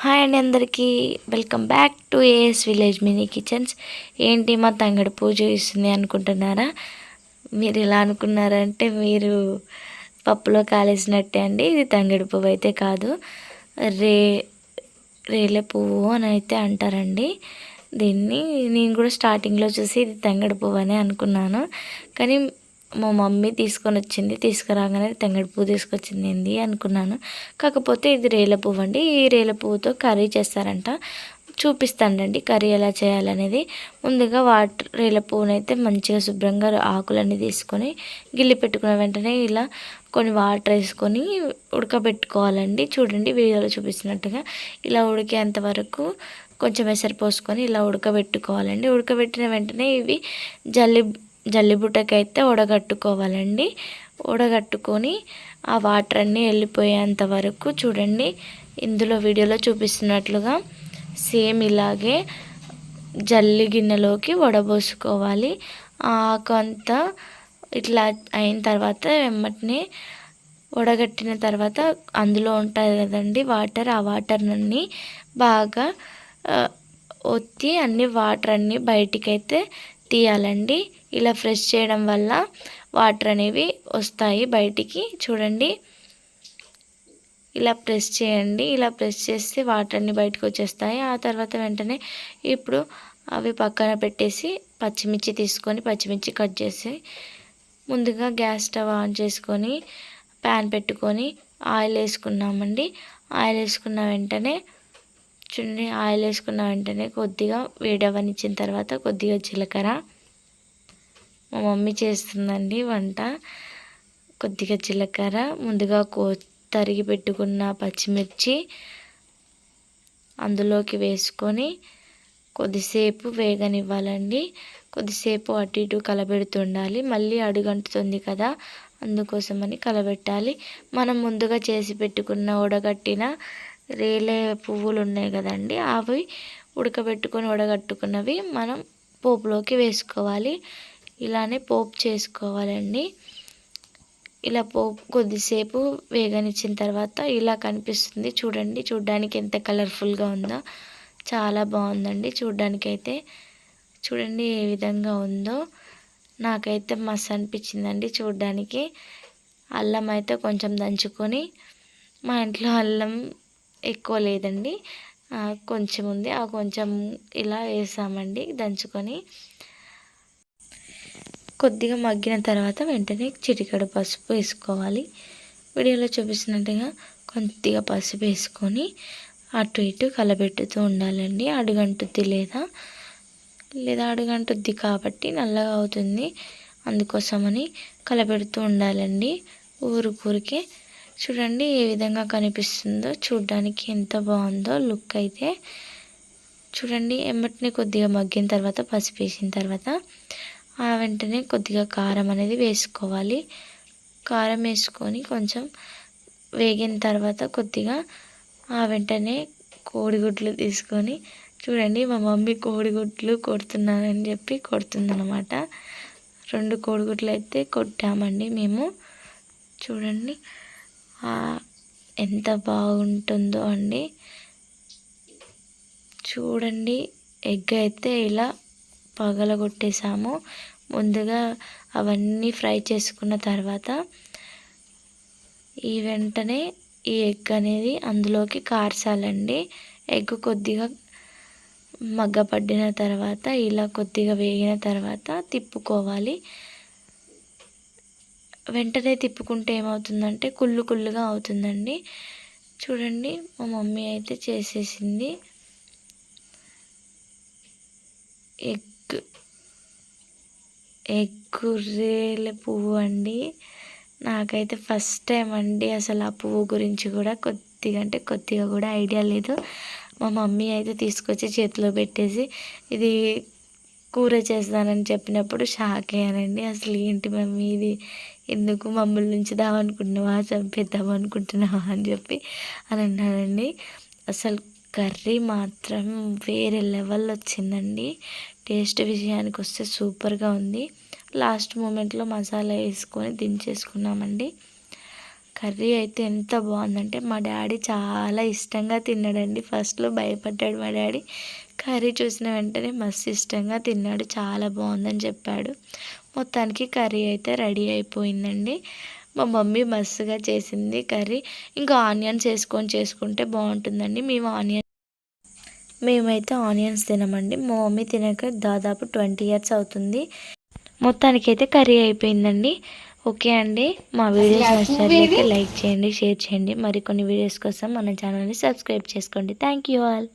Hi అండి అందరికీ. Welcome back to AS village mini kitchens ఏంటి మా తంగడి పూజ ఇస్తుంది అనుకుంటున్నారా? మీరు ఎలా అనుకున్నారంటే మీరు పప్పులో కాలేసినట్టే అండి. ఇది తంగడి పువ్వు అయితే కాదు. రే రేలే పువ్వు అని అయితే అంటారండి. దీన్ని నేను కూడా స్టార్టింగ్లో చూసి ఇది తంగడి పువ్వు అనే అనుకున్నాను. కానీ మా మమ్మీ తీసుకొని వచ్చింది. తీసుకురాగానే తంగడి పువ్వు తీసుకొచ్చింది అనుకున్నాను. కాకపోతే ఇది రేల పువ్వు అండి. ఈ రేల పువ్వుతో కర్రీ చేస్తారంట. చూపిస్తానండి కర్రీ ఎలా చేయాలనేది. ముందుగా వాటర్ రేల పువ్వునైతే మంచిగా శుభ్రంగా ఆకులన్నీ తీసుకొని గిల్లి పెట్టుకున్న వెంటనే ఇలా కొన్ని వాటర్ వేసుకొని ఉడకబెట్టుకోవాలండి. చూడండి వీడియోలో చూపిస్తున్నట్టుగా ఇలా ఉడికేంత వరకు కొంచెం ఎసరు పోసుకొని ఇలా ఉడకబెట్టుకోవాలండి. ఉడకబెట్టిన వెంటనే ఇవి జల్లి జల్లిబుట్టకైతే ఉడగట్టుకోవాలండి ఉడగట్టుకొని ఆ వాటర్ అన్నీ వెళ్ళిపోయేంత వరకు చూడండి. ఇందులో వీడియోలో చూపిస్తున్నట్లుగా సేమ్ ఇలాగే జల్లి గిన్నెలోకి వడబోసుకోవాలి. ఆకు అంతా ఇట్లా అయిన తర్వాత వెమ్మటిని వడగట్టిన తర్వాత అందులో ఉంటుంది కదండి వాటర్. ఆ వాటర్ని బాగా ఒత్తి అన్ని వాటర్ అన్నీ బయటికైతే తీయాలండి. ఇలా ఫ్రెష్ చేయడం వల్ల వాటర్ అనేవి వస్తాయి బయటికి. చూడండి. ఇలా ప్రెస్ చేయండి. ఇలా ప్రెస్ చేస్తే వాటర్ అన్ని బయటకు వచ్చేస్తాయి. ఆ తర్వాత వెంటనే ఇప్పుడు అవి పక్కన పెట్టేసి పచ్చిమిర్చి తీసుకొని పచ్చిమిర్చి కట్ చేసి ముందుగా గ్యాస్ స్టవ్ ఆన్ చేసుకొని ప్యాన్ పెట్టుకొని ఆయిల్ వేసుకున్నామండి. ఆయిల్ వేసుకున్న వెంటనే చూడండి. ఆయిల్ వేసుకున్న వెంటనే కొద్దిగా వేడవనిచ్చిన తర్వాత కొద్దిగా జీలకర్ర మా మమ్మీ చేస్తుందండి వంట. కొద్దిగా జీలకర్ర ముందుగా కో తరిగి పెట్టుకున్న పచ్చిమిర్చి అందులోకి వేసుకొని కొద్దిసేపు వేగనివ్వాలండి. కొద్దిసేపు అటు ఇటు కలబెడుతుండాలి. మళ్ళీ అడుగంటుతుంది కదా అందుకోసమని కలబెట్టాలి. మనం ముందుగా చేసి పెట్టుకున్న ఉడగట్టిన రేలే పువ్వులు ఉన్నాయి కదండి అవి ఉడకబెట్టుకొని ఉడగట్టుకున్నవి మనం పోపులోకి వేసుకోవాలి. ఇలానే పోపు చేసుకోవాలండి. ఇలా పోపు కొద్దిసేపు వేగనిచ్చిన తర్వాత ఇలా కనిపిస్తుంది. చూడండి చూడ్డానికి ఎంత కలర్ఫుల్గా ఉందో. చాలా బాగుందండి చూడ్డానికైతే. అయితే చూడండి ఏ విధంగా ఉందో. నాకైతే మస్తు అనిపించిందండి చూడ్డానికి. అల్లం అయితే కొంచెం దంచుకొని మా ఇంట్లో అల్లం ఎక్కువ లేదండి. కొంచెం ఉంది. ఆ కొంచెం ఇలా వేసామండి దంచుకొని. కొద్దిగా మగ్గిన తర్వాత వెంటనే చిటికడు పసుపు వేసుకోవాలి. వీడియోలో చూపిస్తున్నట్టుగా కొద్దిగా పసుపు వేసుకొని అటు ఇటు కలబెట్టుతూ ఉండాలండి. అడుగంటుద్ది లేదా? లేదా అడుగంటుద్ది కాబట్టి నల్లగా అవుతుంది. అందుకోసమని కలబెడుతూ ఉండాలండి. ఊరికే చూడండి ఏ విధంగా కనిపిస్తుందో చూడడానికి ఎంత బాగుందో లుక్ అయితే. చూడండి ఎమ్మటిని కొద్దిగా మగ్గిన తర్వాత పసుపు వేసిన తర్వాత ఆ వెంటనే కొద్దిగా కారం అనేది వేసుకోవాలి. కారం వేసుకొని కొంచెం వేగిన తర్వాత కొద్దిగా ఆ వెంటనే కోడిగుడ్లు తీసుకొని చూడండి మా మమ్మీ కోడిగుడ్లు కొడుతున్నానని చెప్పి కొడుతుందనమాట రెండు కోడిగుడ్లు అయితే కొట్టామండి మేము. చూడండి. ఎంత బాగుంటుందో అండి. చూడండి. ఎగ్ అయితే ఇలా పగలగొట్టేసాము ముందుగా అవన్నీ ఫ్రై చేసుకున్న తర్వాత ఈ వెంటనే ఈ ఎగ్ అనేది అందులోకి కార్చాలండి. ఎగ్ కొద్దిగా మగ్గపడిన తర్వాత ఇలా కొద్దిగా వేగిన తర్వాత తిప్పుకోవాలి. వెంటనే తిప్పుకుంటే ఏమవుతుందంటే కుళ్ళు కుళ్ళుగా అవుతుందండి. చూడండి మా మమ్మీ అయితే చేసేసింది. ఎగ్ ఎగ్గుర్రేల పువ్వు అండి. నాకైతే ఫస్ట్ టైం అండి అసలు ఆ పువ్వు గురించి కూడా కొద్దిగా అంటే కొద్దిగా కూడా ఐడియా లేదు. మా మమ్మీ అయితే తీసుకొచ్చి చేతిలో పెట్టేసి ఇది కూర చేస్తానని చెప్పినప్పుడు షాక్ అయ్యానండి. అసలు ఏంటి మమ్మీ ఇది? ఎందుకు మమ్మల్ని ఉంచుదామనుకుంటున్నావా చంపేద్దాం అనుకుంటున్నావా? అని చెప్పి అని అన్నానండి. అసలు కర్రీ మాత్రం వేరే లెవెల్ వచ్చిందండి. టేస్ట్ విషయానికి వస్తే సూపర్గా ఉంది. లాస్ట్ మూమెంట్లో మసాలా వేసుకొని దించేసుకున్నామండి. కర్రీ అయితే ఎంత బాగుందంటే మా డాడీ చాలా ఇష్టంగా తిన్నాడండి. ఫస్ట్లో భయపడ్డాడు మా డాడీ. కర్రీ చూసిన వెంటనే మస్తు ఇష్టంగా తిన్నాడు. చాలా బాగుందని చెప్పాడు. మొత్తానికి కర్రీ అయితే రెడీ అయిపోయిందండి. మా మమ్మీ మస్తుగా చేసింది కర్రీ. ఇంకా ఆనియన్స్ వేసుకొని చేసుకుంటే బాగుంటుందండి. మేము ఆనియన్ మేమైతే ఆనియన్స్ తినమండి. మా మమ్మీ తినక దాదాపు ట్వంటీ ఇయర్స్ అవుతుంది. మొత్తానికి అయితే కర్రీ అయిపోయిందండి. ఓకే అండి. మా వీడియోస్ నచ్చినట్లయితే లైక్ చేయండి షేర్ చేయండి. మరికొన్ని వీడియోస్ కోసం మన ఛానల్ని సబ్స్క్రైబ్ చేసుకోండి. Thank you all